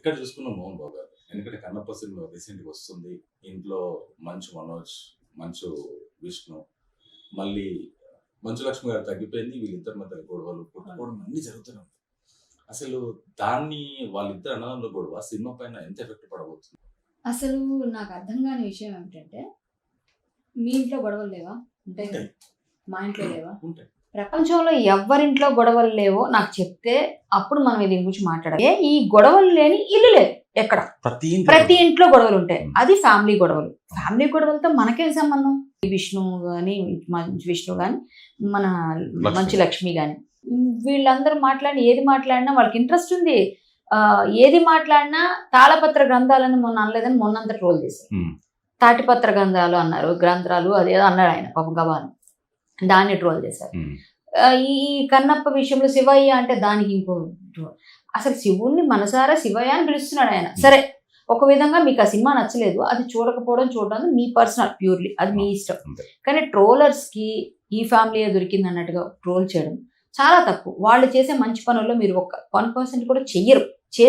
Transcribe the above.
ఎక్కడ చూసుకున్న మోహన్ బాబు గారు. ఎందుకంటే కన్నప్ప సినిమా రీసెంట్గా వస్తుంది. ఇంట్లో మంచు మనోజ్ మంచు విష్ణు మళ్ళీ మంచు లక్ష్మి గారు తగ్గిపోయింది. వీళ్ళిద్దరి మధ్య గొడవలు కొట్టుకోవడం అన్ని జరుగుతూనే ఉంటాయి. అసలు దాన్ని వాళ్ళిద్దరు అన్నదంలో గొడవ సినిమా పైన ఎంత ఎఫెక్ట్ పడబోతుంది? అసలు నాకు అర్థం కాని విషయం ఏమిటంటే మీ ఇంట్లో గొడవలు లేవా? ఉంటాయి. మా ఇంట్లో లేవా? ఉంటాయి. ప్రపంచంలో ఎవరింట్లో గొడవలు లేవో నాకు చెప్తే అప్పుడు మనం దీని గురించి మాట్లాడాలి. ఈ గొడవలు లేని ఇల్లు లేదు ఎక్కడ? ప్రతి ఇంట్లో గొడవలు. ఉంటాయి. అది ఫ్యామిలీ గొడవలు. ఫ్యామిలీ గొడవలతో మనకేం సంబంధం? ఈ విష్ణు గాని మంచు విష్ణు గాని మన. మంచు లక్ష్మి గాని. వీళ్ళందరూ మాట్లాడి ఏది మాట్లాడినా వాళ్ళకి ఇంట్రెస్ట్ ఉంది. ఆ, ఏది మాట్లాడినా తాళపత్ర గ్రంథాలని మొన్న అనలేదని మొన్నంత ట్రోల్ చేశారు. తాటిపత్ర గ్రంథాలు అన్నారు గ్రంథాలు అదేదో అన్నాడు ఆయన పాపం గవాన్. దాన్ని ట్రోల్ చేశారు. ఈ కన్నప్ప విషయంలో శివయ్య అంటే దానికి ఇంకో అసలు శివుణ్ణి మనసారా శివయ్య అని పిలుస్తున్నాడు ఆయన. సరే ఒక విధంగా మీకు ఆ సినిమా నచ్చలేదు అది చూడకపోవడం చూడడం మీ పర్సనల్ ప్యూర్లీ అది మీ ఇష్టం. కానీ ట్రోలర్స్కి ఈ ఫ్యామిలీ దొరికింది అన్నట్టుగా ట్రోల్ చేయడం చాలా తప్పు. వాళ్ళు చేసే మంచి పనుల్లో మీరు ఒక వన్ పర్సెంట్ కూడా చెయ్యరు.